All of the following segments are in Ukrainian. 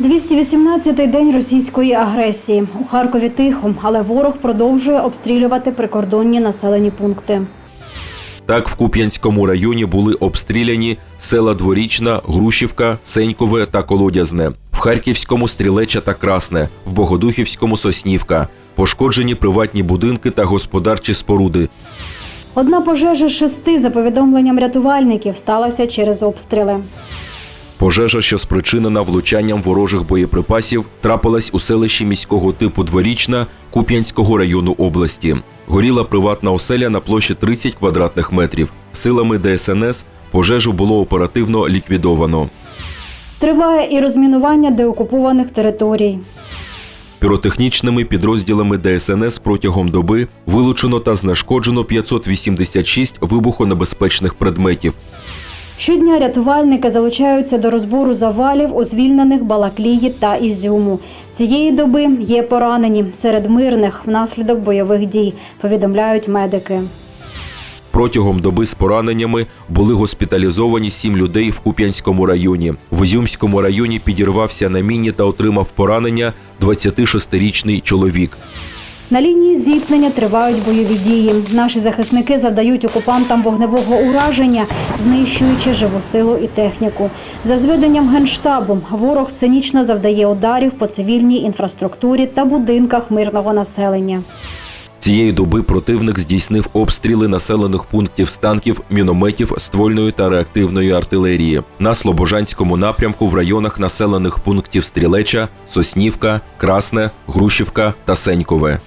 218-й день російської агресії. У Харкові тихо, але ворог продовжує обстрілювати прикордонні населені пункти. Так, в Куп'янському районі були обстріляні села Дворічна, Грушівка, Сенькове та Колодязне. В Харківському Стрілеча та Красне, в Богодухівському Соснівка. Пошкоджені приватні будинки та господарчі споруди. Одна пожежа шести, за повідомленням рятувальників, сталася через обстріли. Пожежа, що спричинена влучанням ворожих боєприпасів, трапилась у селищі міського типу Дворічна Куп'янського району області. Горіла приватна оселя на площі 30 квадратних метрів. Силами ДСНС пожежу було оперативно ліквідовано. Триває і розмінування деокупованих територій. Піротехнічними підрозділами ДСНС протягом доби вилучено та знешкоджено 586 вибухонебезпечних предметів. Щодня рятувальники залучаються до розбору завалів у звільнених Балаклії та Ізюму. Цієї доби є поранені серед мирних внаслідок бойових дій, повідомляють медики. Протягом доби з пораненнями були госпіталізовані сім людей в Куп'янському районі. В Ізюмському районі підірвався на міні та отримав поранення 26-річний чоловік. На лінії зіткнення тривають бойові дії. Наші захисники завдають окупантам вогневого ураження, знищуючи живу силу і техніку. За зведенням генштабу, ворог цинічно завдає ударів по цивільній інфраструктурі та будинках мирного населення. Цієї доби противник здійснив обстріли населених пунктів з танків, мінометів, ствольної та реактивної артилерії на Слобожанському напрямку в районах населених пунктів Стрілеча, Соснівка, Красне, Грушівка та Сенькове.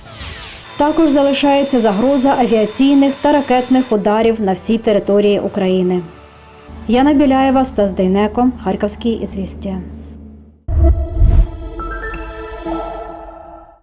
Також залишається загроза авіаційних та ракетних ударів на всій території України. Яна Біляєва, Стас Дейнеко, Харківські ізвістія.